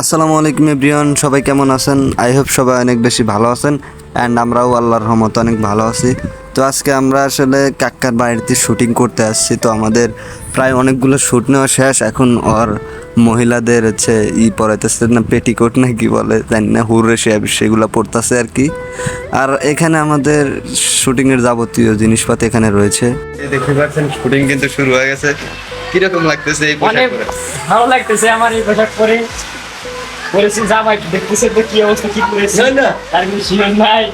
আসসালামু আলাইকুম এভরিওয়ান সবাই কেমন আছেন? আই হোপ সবাই অনেক বেশি ভালো আছেন অ্যান্ড আমরাও আল্লাহর রহমত অনেক ভালো আছি। তো আজকে আমরা আসলে কাক্কার বাড়িতে শুটিং করতে আসছি। তো আমাদের প্রায় অনেকগুলো শ্যুট নেওয়া শেষ এখন ওর মহিলাদের হচ্ছে ই পরাইতেছে না পেটিকোট না কি বলে জানি না হুররে সে সেগুলো পড়তেছে আর কি। আর এখানে আমাদের শুটিংয়ের যাবতীয় জিনিসপাতি এখানে রয়েছে। দেখতে পাচ্ছেন শুটিং কিন্তু শুরু হয়ে গেছে। কীরকম লাগতেছে এই অনেক ভালো লাগতেছে আমার এই পোশাক পরে। পরেছি জামাই দেখতেছে তো কি অবস্থা কি করেছি তার কোনো শিরোন নাই।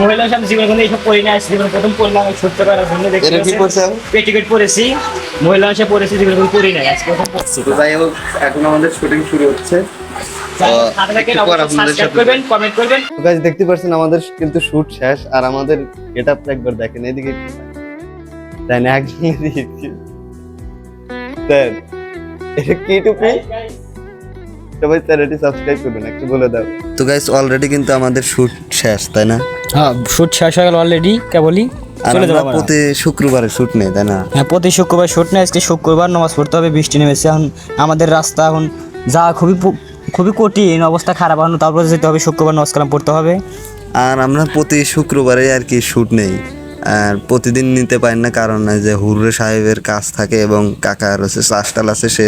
মহিলার সামনে জীবনে কোনো এইসব পরে নাই জীবনে প্রথম করার জন্য? পেটিকেট পরেছি মহিলা এসে পরেছি জীবনে কোনো পরি নাই আজকে প্রথম পড়ছি। তো যাই হোক এখন আমাদের শুটিং শুরু হচ্ছে। দেখতে পাচ্ছেন আমাদের কিন্তু শুট শেষ আর আমাদের গেট আপটা একবার দেখেন এদিকে তাই না দিয়েছি স্যার এটা কি টুপি? সবাই চ্যানেলটি সাবস্ক্রাইব করবেন একটু বলে দাও। তো গাইজ অলরেডি কিন্তু আমাদের শুট শেষ তাই না? হ্যাঁ শুট শেষ হয়ে গেল অলরেডি কেবলই আর চলে যাব। প্রতি শুক্রবারে শুট নেই তাই না? হ্যাঁ প্রতি শুক্রবার শুট নেই আজকে শুক্রবার নামাজ পড়তে হবে বৃষ্টি নেমেছে এখন আমাদের রাস্তা এখন যা খুবই খুবই কঠিন অবস্থা খারাপ এখন তারপরে যেতে হবে শুক্রবার নমাজ কালাম পড়তে হবে। আর আমরা প্রতি শুক্রবারে আর কি শুট নেই। আর প্রতিদিন নিতে পারেন না কারণ যে হুররে সাহেবের কাজ থাকে এবং কাকার হচ্ছে চাষটাল আছে সে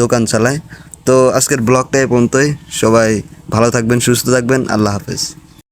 দোকান চালায়। তো আজকের ব্লগটা এই পর্যন্তই। সবাই ভালো থাকবেন সুস্থ থাকবেন। আল্লাহ হাফেজ।